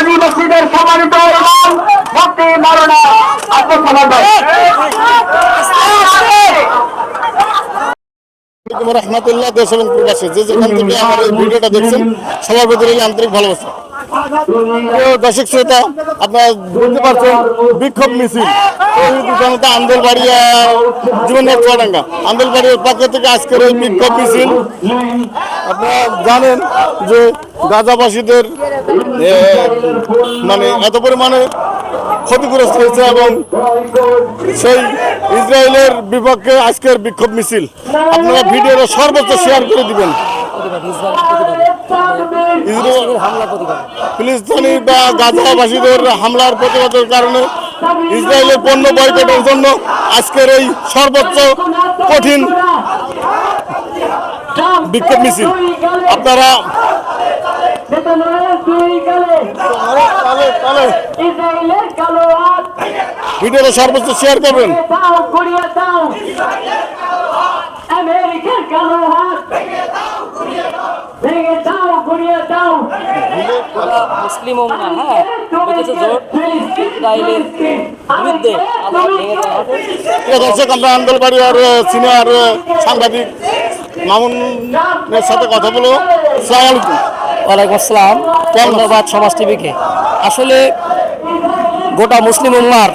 সম্মানিত ইমাম মুফতি মাওলানা আব্দুল সালাম ভাই। রহমতুল্লাহ, দেশ এবং প্রবাসী। যে যেখান থেকে আমার ভিডিওটা দেখছেন, সবার প্রতি আন্তরিক ভালোবাসা। দর্শক শ্রোতা, আপনারা বুঝতে পারছেন, বিক্ষোভ মিছিল। জনতা আন্দোলবাড়িয়া জীবনের চুয়াডাঙ্গা আন্দোলবাড়িয়ার পক্ষ থেকে আজকের এই বিক্ষোভ মিছিল, আপনারা জানেন যে গাজাবাসীদের মানে এত পরিমাণে ক্ষতিগ্রস্ত হয়েছে এবং সেই ইসরায়েলের বিপক্ষে আজকের বিক্ষোভ মিছিল। আপনারা ভিডিওটা সর্বোচ্চ শেয়ার করে দিবেন। ইসরায়েল ফিলিস্তিনি বা গাজাবাসীদের হামলার প্রতিবাদের কারণে ইসরায়েলের পণ্য বয়কটের জন্য আজকের এই সর্বোচ্চ কঠিন বিক্ষোভ মিছিল। আপনারা ইসরায়েলের ভিডিওটা সর্বোচ্চ শেয়ার করবেন দাও ঘুরিয়ে দাও আমেরিকার কালো হাত ভেঙে দাও ঘুরিয়ে দাও মুসলিম হ্যাঁ? বেঁচেছে জোট ইসরায়েলের বিরুদ্ধে আল্লাহ ভেঙে দেওয়া হবে প্রিয় দর্শক আমরা আন্দোলবাড়িয়ার সিনিয়র সাংবাদিক মামুনের সাথে কথা বলব। সালাম আলাইকুম। ওয়ালাইকুম আসসালাম। ধন্যবাদ সমাজ টিভিকে। আসলে গোটা মুসলিম উম্মার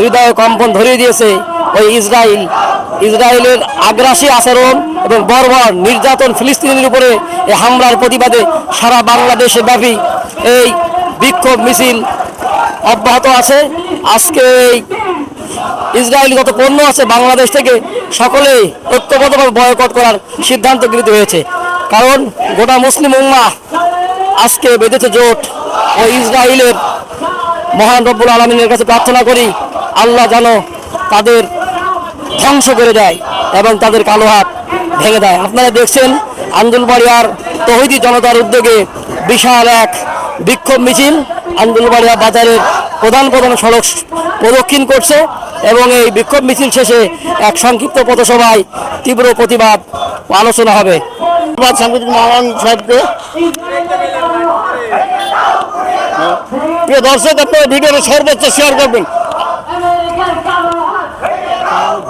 হৃদয় কম্পন ধরিয়ে দিয়েছে ওই ইসরায়েল ইসরায়েলের আগ্রাসী আচরণ এবং বর্বর নির্যাতন ফিলিস্তিনের উপরে এই হামলার প্রতিবাদে সারা বাংলাদেশে ব্যাপী এই বিক্ষোভ মিছিল অব্যাহত আছে। আজকে এই ইসরায়েল যত পণ্য আছে, বাংলাদেশ থেকে সকলেই ঐক্যবদ্ধভাবে বয়কট করার সিদ্ধান্ত গৃহীত হয়েছে। কারণ গোটা মুসলিম উম্মা আজকে বেঁধেছে জোট ও ইসরায়েলের মহান রব্বুল আলমিনের কাছে প্রার্থনা করি, আল্লাহ যেন তাদের ধ্বংস করে দেয় এবং তাদের কালো হাত ভেঙে দেয়। আপনারা দেখছেন আন্দুলবাড়িয়ার তহিদি জনতার উদ্যোগে বিশাল এক বিক্ষোভ মিছিল আন্দুলবাড়িয়া বাজারের প্রধান প্রধান সড়ক প্রদক্ষিণ করছে এবং এই বিক্ষোভ মিছিল শেষে এক সংক্ষিপ্ত পথসভায় তীব্র প্রতিবাদ আলোচনা হবে। সাংবাদিক মামান সাহেবকে। প্রিয় দর্শক, আপনারা ভিডিওটা সর্বোচ্চ শেয়ার করবেন আমেরিকার কালো হাত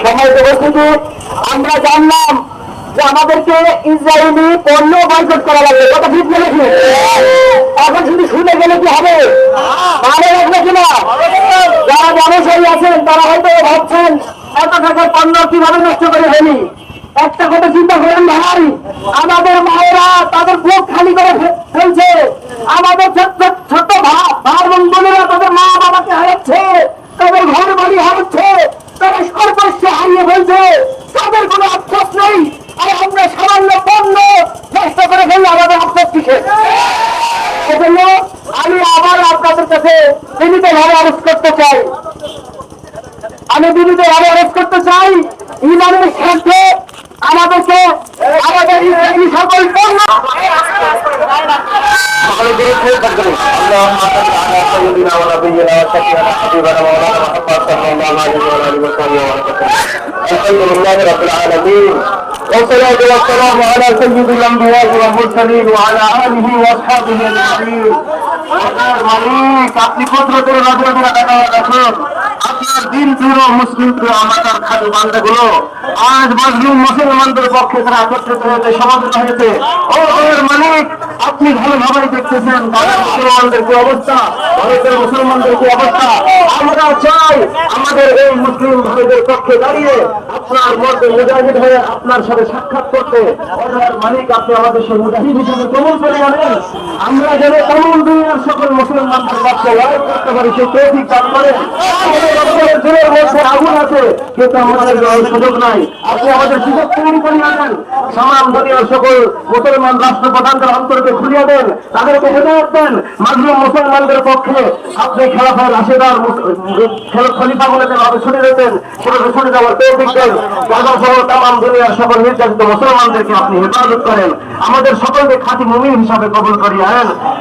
সময় উপস্থিতি আমরা জানলাম যে আমাদেরকে ইসরায়েলি পণ্য বয়কট করা লাগবে। কথা ঠিক বলেছি। এখন শুধু শুনে গেলে কি হবে? ভালো লাগবে কিনা যারা ব্যবসায়ী আছেন, তারা হয়তো ভাবছেন, এত টাকার পণ্য কীভাবে নষ্ট করে ফেলি একটা কথা চিন্তা করেন ভাই, আমাদের মায়েরা তাদের বুক খালি করে ফেলছে। আমাদের ছোট্ট ছোট্ট ভা- ভাই বোন বোনেরা তাদের মা বাবাকে হারাচ্ছে তাদের ঘর বাড়ি হারাচ্ছে তারা সর্বস্ব হারিয়ে ফেলছে তাদের কোনো আফসোস নেই আর আমরা সামান্য পণ্য নষ্ট করে ফেললে আমাদের আফসোস কিসে সেজন্য আমি আবার আপনাদের কাছে বিনীত ভাবে আরোপ করতে চাই আমি বিনীত ভাবে আরোপ করতে চাই ইমানের স্বার্থে আমাদেরকে আমাদের এই সকল পণ্য اللهم صل على سيدنا ونبينا وشفيعنا حبيبنا مولانا محمد صلى الله عليه وعلى اله وصحبه وسلم الحمد لله رب العالمين والصلاة والسلام على سيد الأنبياء والمرسلين وعلى آله وأصحابه أجمعين আপনার হয়েছে ও ওর মালিক, আপনি ভালোভাবেই দেখতেছেন মুসলমানদের কি অবস্থা? ভারতের মুসলমানদের কি অবস্থা? আমরা চাই আমাদের এই মুসলিম ভাইদের পক্ষে দাঁড়িয়ে আপনার মধ্যে মুজাহিদ হয়ে আপনার সাথে সাক্ষাৎ করতে অর্ডার মালিক আপনি আমাদের সেই মুজাহিদ হিসেবে কবুল করে আনেন আমরা যেন কমল দুনিয়ার সকল মুসলমানদের বাচ্চা লড়াই করতে পারি, সেই তৌফিক দান করেন আমাদের আগুন আছে, কিন্তু আমাদের সুযোগ নাই। আপনি আমাদের সুযোগ তৈরি করিয়া দেন সামাম দুনিয়ার সকল মুসলমান রাষ্ট্রপ্রধানদের অন্তরকে খুলিয়ে দেন, তাদেরকে হেদায়ত দেন। মাজলুম মুসলমানদের পক্ষে আপনি খেলাফার রাশেদার খলিফা বলে যেভাবে ছুটে দিতেন সেটাকে ছুটে দেওয়ার পেয়ে দেখবেন তাদের সহ তাম দুনিয়ার সকল নির্যাতিত মুসলমানদেরকে আপনি হেফাজত করেন। আমাদের সকলকে খাঁটি মমি হিসাবে কবল করিয়া নেন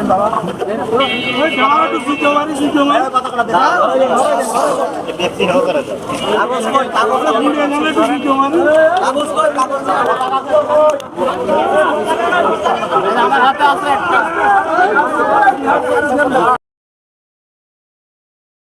করেন বাবা আমার হাতে আছে একটা